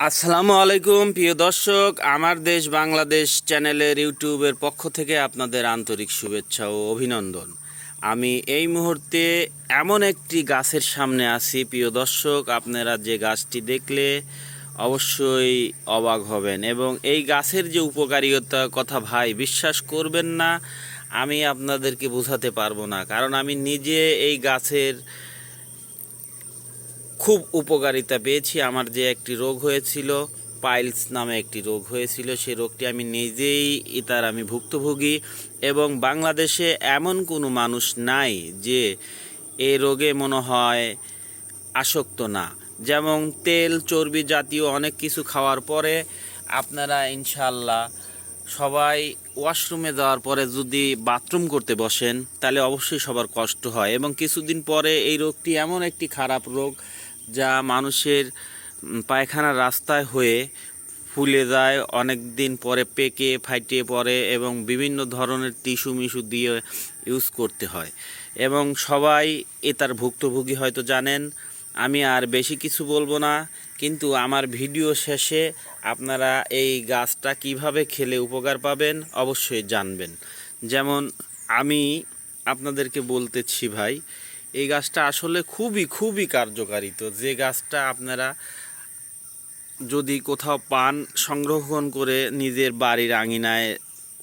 আসসালামু আলাইকুম, প্রিয় দর্শক। আমার দেশ বাংলাদেশ চ্যানেলের ইউটিউবের পক্ষ থেকে আপনাদের আন্তরিক শুভেচ্ছা ও অভিনন্দন। আমি এই মুহূর্তে এমন একটি গাছের সামনে আছি, প্রিয় দর্শক, আপনারা যে গাছটি দেখলে অবশ্যই অবাক হবেন এবং এই গাছের যে উপকারিতার কথা ভাই, বিশ্বাস করবেন না, আমি আপনাদেরকে বোঝাতে পারব না। কারণ আমি নিজে এই গাছের খুব উপকারিতা পেয়েছি। আমার যে একটি রোগ হয়েছিল, পাইলস নামে একটি রোগ হয়েছিল সেই রোগটি আমি নিজেই তার আমি ভুক্তভোগী এবং বাংলাদেশে এমন কোনো মানুষ নাই যে এ রোগে মনে হয় আসক্ত না। যেমন তেল, চর্বি জাতীয় অনেক কিছু খাওয়ার পরে আপনারা ইনশাল্লাহ সবাই ওয়াশরুমে যাওয়ার পরে যদি বাথরুম করতে বসেন, তাহলে অবশ্যই সবার কষ্ট হয় এবং কিছুদিন পরে এই রোগটি এমন একটি খারাপ রোগ যা মানুষের পায়খানার রাস্তায় হয়ে ফুলে যায় অনেক দিন পরে পেকে ফাইটে পড়ে এবং বিভিন্ন ধরনের টিস্যু মিশু দিয়ে ইউজ করতে হয়। এবং সবাই এ তার ভুক্তভোগী হয়তো জানেন, আমি আর বেশি কিছু বলব না, কিন্তু আমার ভিডিও শেষে আপনারা এই গাছটা কীভাবে খেলে উপকার পাবেন অবশ্যই জানবেন। যেমন আমি আপনাদেরকে বলতেছি ভাই এই গাছটা আসলে খুবই খুবই কার্যকারিত যে গাছটা আপনারা যদি কোথাও পান, সংরক্ষণ করে নিজের বাড়ির আঙিনায়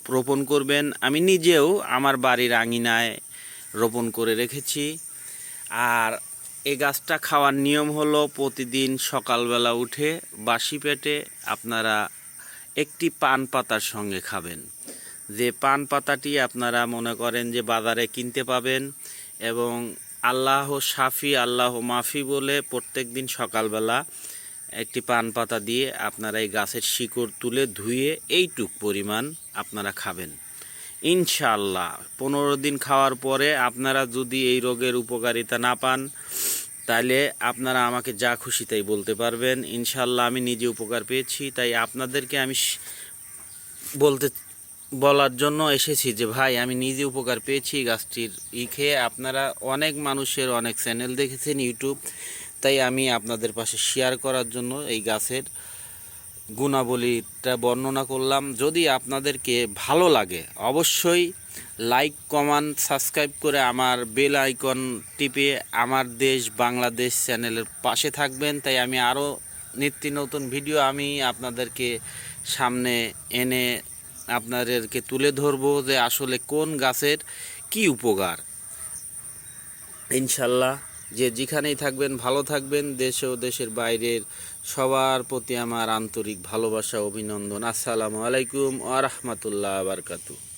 রোপণ করবেন। আমি নিজেও আমার বাড়ির আঙিনায় রোপণ করে রেখেছি। আর এই গাছটা খাওয়ার নিয়ম হলো প্রতিদিন সকালবেলা উঠে বাসি পেটে আপনারা একটি পান পাতার সঙ্গে খাবেন। যে পান পাতাটি আপনারা মনে করেন যে বাজারে কিনতে পাবেন এবং আল্লাহ সাফি আল্লাহ মাফি বলে প্রত্যেক দিন সকালবেলা একটি পান পাতা দিয়ে আপনারা এই গাছের শিকড় তুলে ধুয়ে এইটুক পরিমাণ আপনারা খাবেন। ইনশাল্লাহ পনেরো দিন খাওয়ার পরে আপনারা যদি এই রোগের উপকারিতা না পান তাহলে আপনারা আমাকে যা খুশি তাই বলতে পারবেন। ইনশাল্লাহ আমি নিজে উপকার পেয়েছি, তাই আপনাদেরকে আমি বলতে বলার জন্য এসেছি যে, ভাই, আমি নিজে উপকার পেয়েছি গাছটির ই খেয়ে। আপনারা অনেক মানুষের অনেক চ্যানেল দেখেছেন, ইউটিউব। তাই আমি আপনাদের পাশে শেয়ার করার জন্য এই গাছের গুণাবলীটা বর্ণনা করলাম। যদি আপনাদেরকে ভালো লাগে, অবশ্যই লাইক কমেন্ট সাবস্ক্রাইব করে আমার বেল আইকন টিপে আমার দেশ বাংলাদেশ চ্যানেলের পাশে থাকবেন। তাই আমি আরও নিত্য নতুন ভিডিও আমি আপনাদেরকে সামনে এনে আপনাদেরকে তুলে ধরবো যে আসলে কোন গাছের কি উপকার। ইনশাল্লাহ যে যেখানেই থাকবেন, ভালো থাকবেন, দেশ ও দেশের বাইরের সবার প্রতি আমার আন্তরিক ভালোবাসা, অভিনন্দন। আসসালামু আলাইকুম আ রহমতুল্লাহ বারকাতু